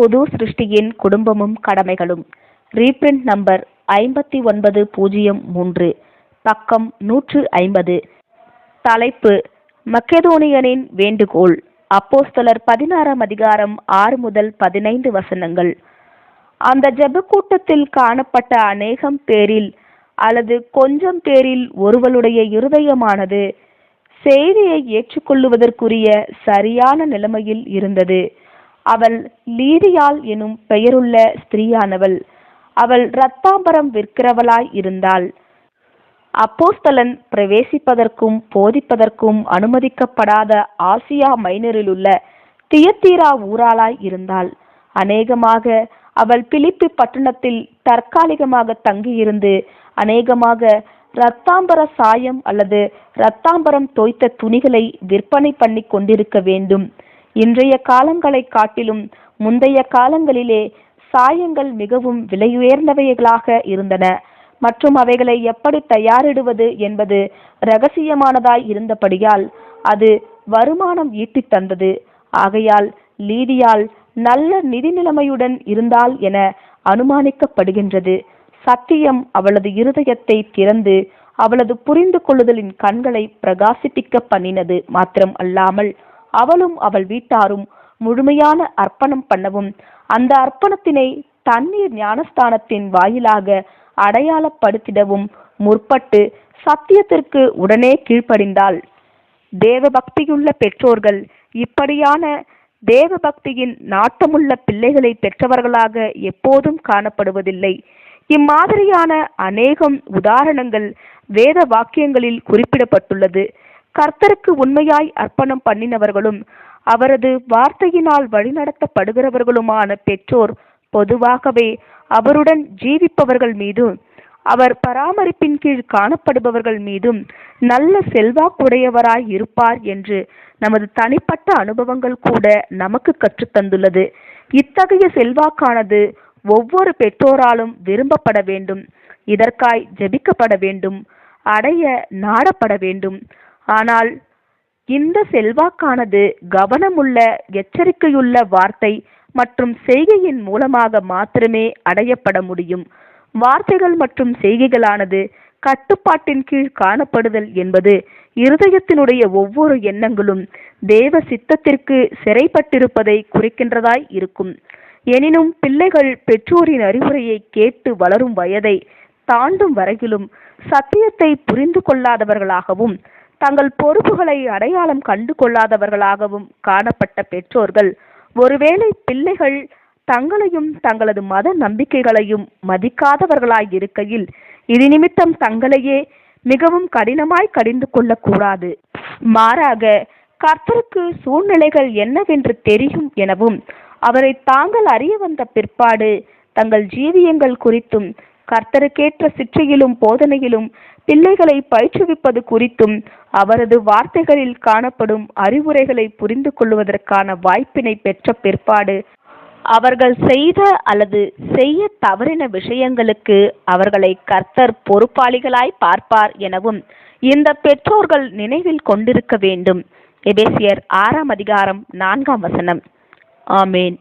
பொது சிருஷ்டியின் குடும்பமும் கடமைகளும். Reprint number ஐம்பத்தி ஒன்பது பூஜ்ஜியம் மூன்று பக்கம் நூற்று ஐம்பது. தலைப்பு மக்கெதோனியனின் வேண்டுகோள் அப்போஸ்தலர் பதினாறாம் அதிகாரம் ஆறு முதல் பதினைந்து வசனங்கள். அந்த ஜெபக்கூட்டத்தில் காணப்பட்ட அநேகம் பேரில் அல்லது கொஞ்சம் பேரில் ஒருவளுடைய இருதயமானது செய்தியை ஏற்றுக்கொள்ளுவதற்குரிய சரியான நிலைமையில் இருந்தது. அவள் லீரியாள் எனும் பெயருள்ள ஸ்திரீயானவள். அவள் இரத்தாம்பரம் விற்கிறவளாய் இருந்தாள். அப்போஸ்தலன் பிரவேசிப்பதற்கும் போதிப்பதற்கும் அனுமதிக்கப்படாத ஆசியா மைனரிலுள்ள தியத்தீரா ஊராளாய் இருந்தாள். அநேகமாக அவள் பிலிப்பி பட்டணத்தில் தற்காலிகமாக தங்கியிருந்து அநேகமாக இரத்தாம்பர சாயம் அல்லது இரத்தாம்பரம் தோய்த்த துணிகளை விற்பனை பண்ணி கொண்டிருக்க வேண்டும். இன்றைய காலங்களை காட்டிலும் முந்தைய காலங்களிலே சாயங்கள் மிகவும் விலையுயர்ந்தவைகளாக இருந்தன. மற்றும் அவைகளை எப்படி தயாரிடுவது என்பது ரகசியமானதாய் இருந்தபடியால் அது வருமானம் ஈட்டித் தந்தது. ஆகையால் லீதியால் நல்ல நிதி நிலைமையுடன் இருந்தால் என அனுமானிக்கப்படுகின்றது. சத்தியம் அவளது இருதயத்தை திறந்து அவளது புரிந்து கொள்ளுதலின் கண்களை பிரகாசிப்பிக்க பண்ணினது மாத்திரம் அல்லாமல் அவளும் அவள் வீட்டாரும் முழுமையான அர்ப்பணம் பண்ணவும் அந்த அர்ப்பணத்தினை தண்ணீர் ஞானஸ்தானத்தின் வாயிலாக அடையாளப்படுத்திடவும் முற்பட்டு சத்தியத்திற்கு உடனே கீழ்ப்படிந்தாள். தேவ பக்தியுள்ள பெற்றோர்கள் இப்படியான தேவ பக்தியின் நாட்டமுள்ள பிள்ளைகளை பெற்றவர்களாக எப்போதும் காணப்படுவதில்லை. இம்மாதிரியான அநேகம் உதாரணங்கள் வேத வாக்கியங்களில் குறிப்பிடப்பட்டுள்ளது. கர்த்தருக்கு உண்மையாய் அர்ப்பணம் பண்ணினவர்களும் அவரது வார்த்தையினால் வழிநடத்தப்படுகிறவர்களுமான பெற்றோர் பொதுவாகவே அவருடன் ஜீவிப்பவர்கள் மீதும் அவர் பராமரிப்பின் கீழ் காணப்படுபவர்கள் மீதும் நல்ல செல்வாக்குடையவராய் இருப்பார் என்று நமது தனிப்பட்ட அனுபவங்கள் கூட நமக்கு கற்றுத்தந்துள்ளது இத்தகைய செல்வாக்கானது ஒவ்வொரு பெற்றோராலும் விரும்பப்பட வேண்டும் இதற்காய் ஜெபிக்கப்பட வேண்டும் அடைய நாடப்பட வேண்டும். ஆனால் இந்த செல்வாக்கானது கவனமுள்ள எச்சரிக்கையுள்ள வார்த்தை மற்றும் செய்கையின் மூலமாக மாத்திரமே அடையப்பட முடியும். வார்த்தைகள் மற்றும் செய்கைகளானது கட்டுப்பாட்டின் கீழ் காணப்படுதல் என்பது இருதயத்தினுடைய ஒவ்வொரு எண்ணங்களும் தேவ சித்தத்திற்கு சிறைப்பட்டிருப்பதை குறிக்கின்றதாய் இருக்கும். எனினும் பிள்ளைகள் பெற்றோரின் அறிவுரையை கேட்டு வளரும் வயதை தாண்டும் வரையிலும் சத்தியத்தை புரிந்து கொள்ளாதவர்களாகவும் தங்கள் பொறுப்புகளை அடையாளம் கண்டு கொள்ளாதவர்களாகவும் காணப்பட்ட பெற்றோர்கள் ஒருவேளை பிள்ளைகள் தங்களையும் தங்களது மத நம்பிக்கைகளையும் மதிக்காதவர்களாய் இருக்கையில் இது நிமித்தம் தங்களையே மிகவும் கடினமாய் கடிந்து கொள்ளக்கூடாது. மாறாக கர்த்தருக்கு சூழ்நிலைகள் என்னவென்று தெரியும் எனவும் அவரை தாங்கள் அறிய வந்த பிற்பாடு தங்கள் ஜீவியங்கள் குறித்தும் கர்த்தருக்கேற்ற சிற்றையிலும் போதனையிலும் பிள்ளைகளை பயிற்றுவிப்பது குறித்தும் அவரது வார்த்தைகளில் காணப்படும் அறிவுரைகளை புரிந்து கொள்வதற்கான வாய்ப்பினை பெற்ற பிற்பாடு அவர்கள் செய்த அல்லது செய்ய தவறின விஷயங்களுக்கு அவர்களை கர்த்தர் பொறுப்பாளிகளாய் பார்ப்பார் எனவும் இந்த பெற்றோர்கள் நினைவில் கொண்டிருக்க வேண்டும். எபேசியர் ஆறாம் அதிகாரம் நான்காம் வசனம். ஆமேன்.